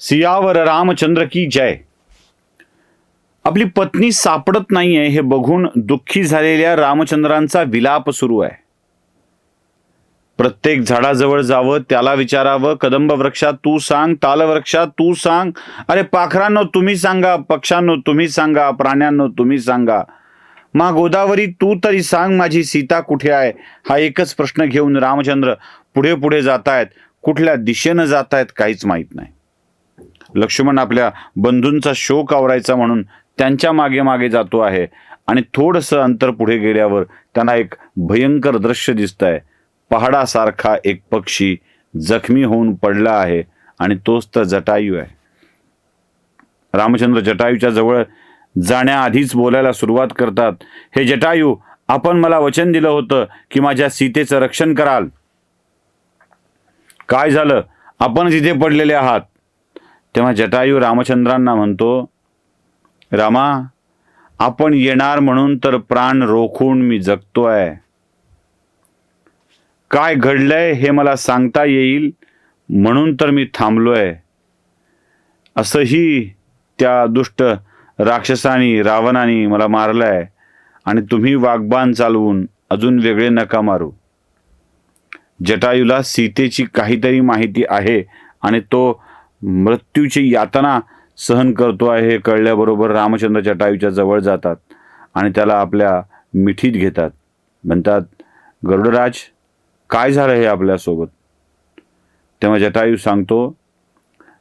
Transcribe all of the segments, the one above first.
सियावर रामचंद्र की जय. आपली पत्नी सापडत नाहीये हे बघून दुःखी झालेल्या रामचंद्रांचा विलाप सुरू आहे. प्रत्येक झाडाजवळ जावं त्याला विचारावं कदंब वृक्षात तू सांग तालवृक्षात तू सांग. अरे पाखरांनो तुम्ही सांगा पक्ष्यांनो तुम्ही सांगा प्राण्यांनो तुम्ही सांगा. मा गोदावरी तू तरी सांग माझी सीता कुठे आहे? हा एकच प्रश्न घेऊन रामचंद्र पुढे पुढे जातायत. कुठल्या दिशेनं जातायत काहीच माहीत नाही. लक्ष्मण आपल्या बंधूंचा शोक आवरायचा म्हणून त्यांच्या मागे मागे जातो आहे. आणि थोडंसं अंतर पुढे गेल्यावर त्यांना एक भयंकर दृश्य दिसत आहे पहाडासारखा एक पक्षी जखमी होऊन पडला आहे आणि तोच तर जटायू आहे. रामचंद्र जटायूच्या जवळ जाण्याआधीच बोलायला सुरुवात करतात. हे जटायू आपण मला वचन दिलं होतं की माझ्या सीतेचं रक्षण कराल. काय झालं? आपण जिथे पडलेले आहात. तेव्हा जटायू रामचंद्रांना म्हणतो रामा आपण येणार म्हणून तर प्राण रोखून मी जगतोय. काय घडलंय हे मला सांगता येईल म्हणून तर मी थांबलोय. असंही त्या दुष्ट राक्षसानी रावणानी मला मारलंय आणि तुम्ही वागबान चालवून अजून वेगळे नका मारू. जटायूला सीतेची काहीतरी माहिती आहे आणि तो मृत्यूची यातना सहन करतो आहे हे कळल्याबरोबर रामचंद्र चटायूच्या जवळ जातात आणि त्याला आपल्या मिठीत घेतात. म्हणतात गरुडराज काय झालं हे आपल्यासोबत? तेव्हा जटायू सांगतो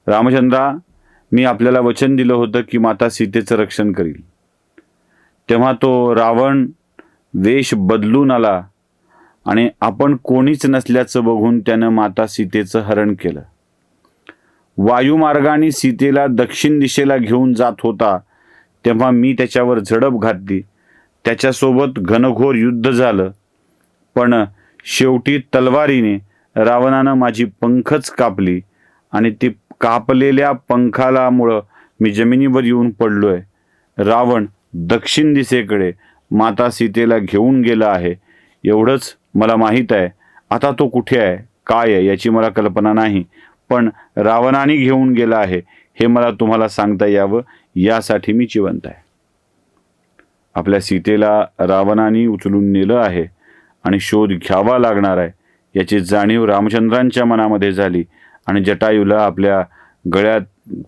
रामचंद्रा मी आपल्याला वचन दिलं होतं की माता सीतेचं रक्षण करील. तेव्हा तो रावण वेश बदलून आला आणि आपण कोणीच नसल्याचं बघून त्यानं माता सीतेचं हरण केलं. वायुमार्गाने सीतेला दक्षिण दिशेला घेऊन जात होता तेव्हा मी त्याच्यावर झडप घातली. त्याच्यासोबत घनघोर युद्ध झालं. पण शेवटी तलवारीने रावणानं माझी पंखच कापली आणि ती कापलेल्या पंखालामुळं मी जमिनीवर येऊन पडलोय. रावण दक्षिण दिशेकडे माता सीतेला घेऊन गेला आहे. एवढंच मला माहीत आहे. आता तो कुठे आहे? काय आहे? याची मला कल्पना नाही. पण रावणाने घेऊन गेला आहे. हे मला तुम्हाला सांगता यावं यासाठी मी जिवंत आहे. आपल्या सीतेला रावणाने उचलून नेलं आहे आणि शोध घ्यावा लागणार आहे. याची जाणीव रामचंद्रांच्या मनामध्ये झाली आणि जटायूला आपल्या गळ्यात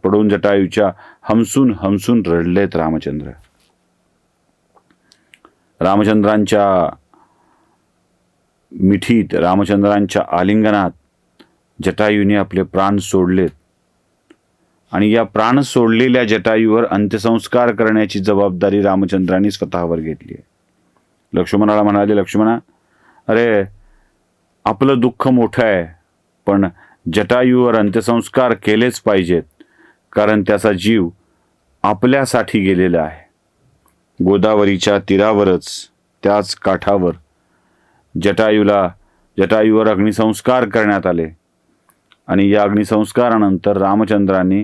पडून जटायूच्या हमसून हमसून रडलेत रामचंद्र. रामचंद्रांच्या मिठीत रामचंद्रांच्या आलिंगनात जटायूने आपले प्राण सोडलेत. आणि या प्राण सोडलेल्या जटायूवर अंत्यसंस्कार करण्याची जबाबदारी रामचंद्रांनी स्वतःवर घेतली आहे. लक्ष्मणाला म्हणाले लक्ष्मणा अरे आपलं दुःख मोठं आहे पण जटायूवर अंत्यसंस्कार केलेच पाहिजेत कारण त्याचा जीव आपल्यासाठी गेलेला आहे. गोदावरीच्या तीरावरच त्याच काठावर जटायूला जटायूवर अग्निसंस्कार करण्यात आले. आणि या अग्निसंस्कारानंतर रामचंद्रांनी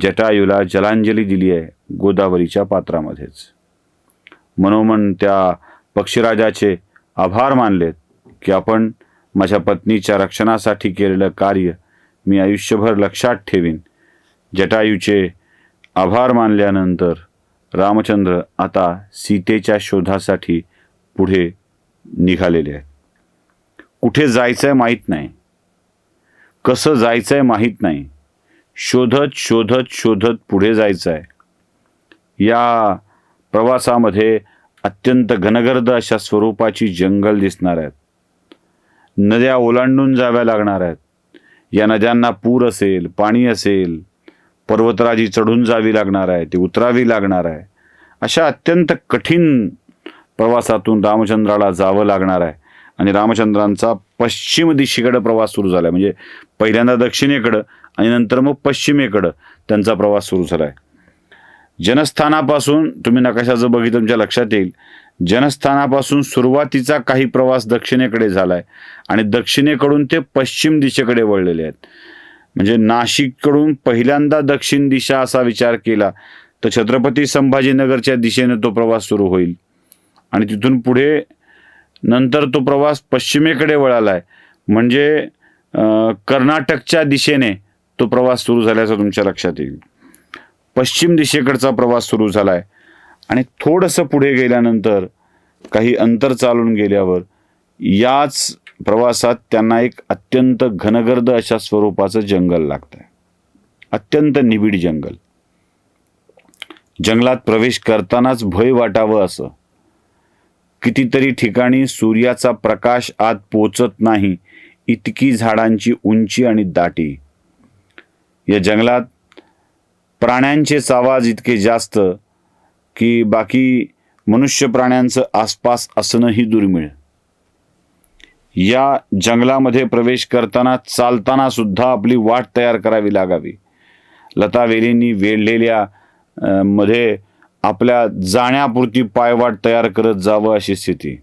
जटायूला जलांजली दिली आहे गोदावरीच्या पात्रामध्येच. मनोमन त्या पक्षीराजाचे आभार मानलेत की आपण माझ्या पत्नीच्या रक्षणासाठी केलेलं कार्य मी आयुष्यभर लक्षात ठेवीन. जटायूचे आभार मानल्यानंतर रामचंद्र आता सीतेच्या शोधासाठी पुढे निघालेले आहेत. कुठे जायचं आहे माहीत नाही. कसं जायचं आहे माहीत नाही. शोधत शोधत शोधत पुढे जायचं आहे या प्रवासामध्ये अत्यंत घनगर्द अशा स्वरूपाची जंगल दिसणार आहेत. नद्या ओलांडून जाव्या लागणार आहेत. या नद्यांना पूर असेल पाणी असेल पर्वतराजी चढून जावी लागणार आहे ती उतरावी लागणार आहे. अशा अत्यंत कठीण प्रवासातून रामचंद्राला जावं लागणार आहे. आणि रामचंद्रांचा पश्चिम दिशेकडं प्रवास सुरू झाला आहे म्हणजे पहिल्यांदा दक्षिणेकडं आणि नंतर मग पश्चिमेकडं त्यांचा प्रवास सुरू झाला आहे जनस्थानापासून तुम्ही नकाशाचं बघितलं तुमच्या लक्षात येईल. जनस्थानापासून सुरुवातीचा काही प्रवास दक्षिणेकडे झाला आहे आणि दक्षिणेकडून ते पश्चिम दिशेकडे वळलेले आहेत. म्हणजे नाशिककडून पहिल्यांदा दक्षिण दिशा असा विचार केला तर छत्रपती संभाजीनगरच्या दिशेने तो प्रवास सुरू होईल. आणि तिथून पुढे नंतर तो प्रवास पश्चिमेकडे वळाला आहे म्हणजे कर्नाटकच्या दिशेने तो प्रवास सुरू झाल्याचा तुमच्या लक्षात येईल. पश्चिम दिशेकडचा प्रवास सुरू झालाय. आणि थोडंसं पुढे गेल्यानंतर काही अंतर चालून गेल्यावर याच प्रवासात त्यांना एक अत्यंत घनगर्द अशा स्वरूपाचं जंगल लागतंय. अत्यंत निबिड जंगल. जंगलात प्रवेश करतानाच भय वाटावं असं. कितीतरी ठिकाणी सूर्याचा प्रकाश आत पोचत नाही इतकी झाडांची उंची आणि दाटी. या जंगलात प्राण्यांचेच आवाज इतके जास्त की बाकी मनुष्य प्राण्यांचं आसपास असणंही दुर्मिळ. या जंगलामध्ये प्रवेश करताना चालताना सुद्धा आपली वाट तयार करावी लागावी. लतावेलींनी वेढलेल्या मध्ये आपल्या जाण्यापुरती पायवाट तयार करत जावं अशी स्थिती.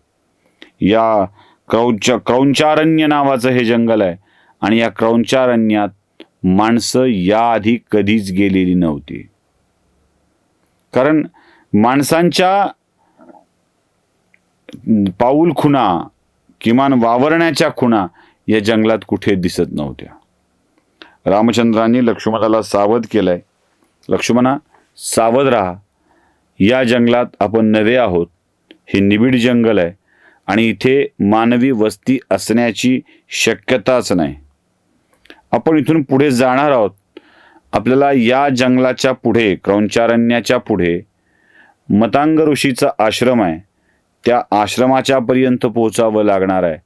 या क्रौंच क्रौंचारण्य नावाचं हे जंगल आहे आणि या क्रौंचारण्यात माणसं याआधी कधीच गेलेली नव्हती. कारण माणसांच्या पाऊल खुणा किमान वावरण्याच्या खुणा या जंगलात कुठे दिसत नव्हत्या. रामचंद्रांनी लक्ष्मणाला सावध केलंय. लक्ष्मणा सावध राहा. या जंगलात आपण नवे आहोत. हे निबिड जंगल आहे आणि इथे मानवी वस्ती असण्याची शक्यताच नाही. आपण इथून पुढे जाणार आहोत. आपल्याला या जंगलाच्या पुढे क्रौंचारण्याच्या पुढे मतांग ऋषीचा आश्रम आहे. त्या आश्रमाच्या पर्यंत पोहोचावं लागणार आहे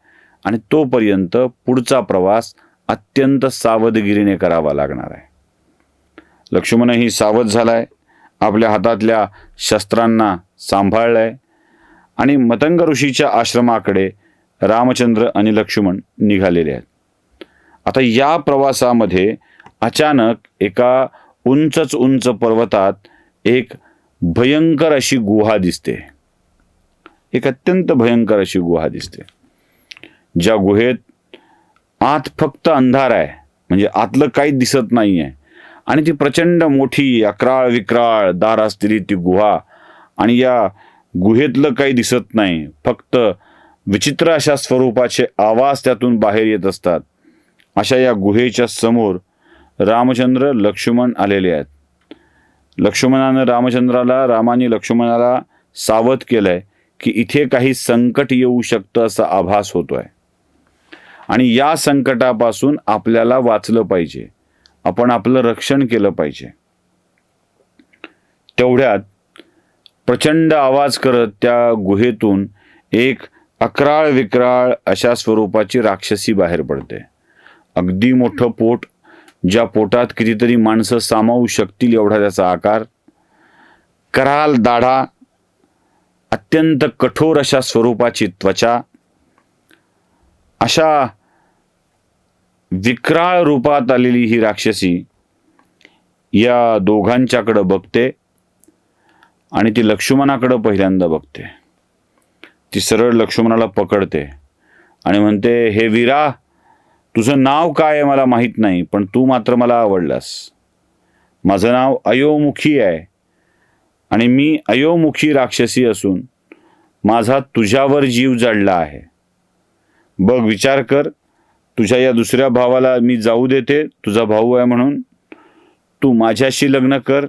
आणि तोपर्यंत पुढचा प्रवास अत्यंत सावधगिरीने करावा लागणार आहे. लक्ष्मणही सावध झालाय. आपल्या हातातल्या शस्त्रांना सांभाळलंय. आणि मतंग ऋषीच्या आश्रमाकडे रामचंद्र आणि लक्ष्मण निघालेले आहेत. आता या प्रवासामध्ये अचानक एका उंचच उंच पर्वतात एक भयंकर अशी गुहा दिसते. एक अत्यंत भयंकर अशी गुहा दिसते. ज्या गुहेत आत फक्त अंधार आहे. म्हणजे आतलं काहीच दिसत नाही आहे आणि ती प्रचंड मोठी अकराळ विक्राळ दार असलेली ती गुहा. आणि या गुहेतलं काही दिसत नाही. फक्त विचित्र अशा स्वरूपाचे आवाज त्यातून बाहेर येत असतात. अशा या गुहेच्या समोर रामचंद्र लक्ष्मण आलेले आहेत. लक्ष्मणानं रामचंद्राला रामाने लक्ष्मणाला सावध केलंय की इथे काही संकट येऊ शकतं असा आभास होतो आहे आणि या संकटापासून आपल्याला वाचलं पाहिजे. आपण आपलं रक्षण केलं पाहिजे. तेवढ्यात प्रचंड आवाज करत त्या गुहेतून एक अकराळ विक्राळ अशा स्वरूपाची राक्षसी बाहेर पडते. अगदी मोठं पोट ज्या पोटात कितीतरी माणसं सामावू शकतील एवढा त्याचा आकार कराल दाढा अत्यंत कठोर अशा स्वरूपाची त्वचा अशा विक्राळ रूपात आलेली ही राक्षसी या दोघांच्याकडं बघते आणि ती लक्ष्मणाकडं पहिल्यांदा बघते. ती सरळ लक्ष्मणाला पकडते आणि म्हणते हे वीरा तुझं नाव काय आहे मला माहीत नाही पण तू मात्र मला आवडलास. माझं नाव अयोमुखी आहे आणि मी अयोमुखी राक्षसी असून माझा तुझ्यावर जीव जडला आहे. बघ विचार कर तुझ्या या दुसऱ्या भावाला मी जाऊ देते तुझा भाऊ आहे म्हणून. तू माझ्याशी लग्न कर.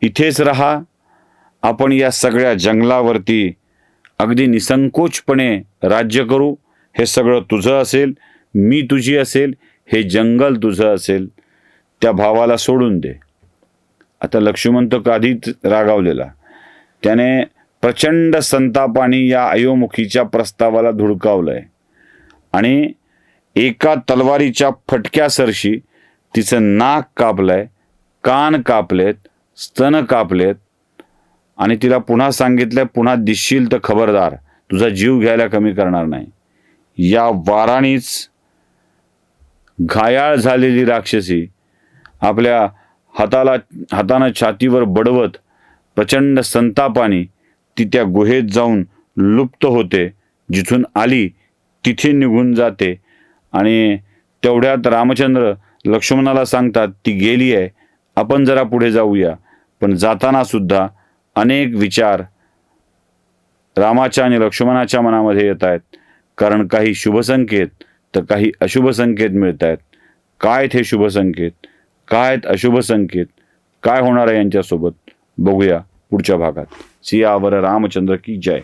इथेच राहा. आपण या सगळ्या जंगलावरती अगदी निसंकोचपणे राज्य करू. हे सगळं तुझं असेल मी तुझी असेल हे जंगल तुझं असेल. त्या भावाला सोडून दे. आता लक्ष्मण तर आधीच रागावलेला. त्याने प्रचंड संतापाने या अयोमुखीच्या प्रस्तावाला धुडकावलं आहे आणि एका तलवारीच्या फटक्यासरशी तिचं नाक कापलंय कान कापलेत स्तन कापलेत. आणि तिला पुन्हा सांगितलंय पुन्हा दिसशील तर खबरदार तुझा जीव घ्यायला कमी करणार नाही. या वाराणीच घायाळ झालेली राक्षसी आपल्या हाताला हातानं छातीवर बडवत प्रचंड संतापाने ती त्या गुहेत जाऊन लुप्त होते. जिथून आली तिथे निघून जाते. आणि तेवढ्यात रामचंद्र लक्ष्मणाला सांगतात ती गेली आहे आपण जरा पुढे जाऊया. पण जाताना सुद्धा अनेक विचार रामाच्या आणि लक्ष्मणाच्या मनामध्ये येत आहेत. कारण काही शुभसंकेत तर काही अशुभ संकेत मिळत आहेत. काय आहेत हे शुभसंकेत काय आहेत अशुभ संकेत? काय होणार आहे यांच्यासोबत? बघूया पुढच्या भागात. सियावर रामचंद्र की जय.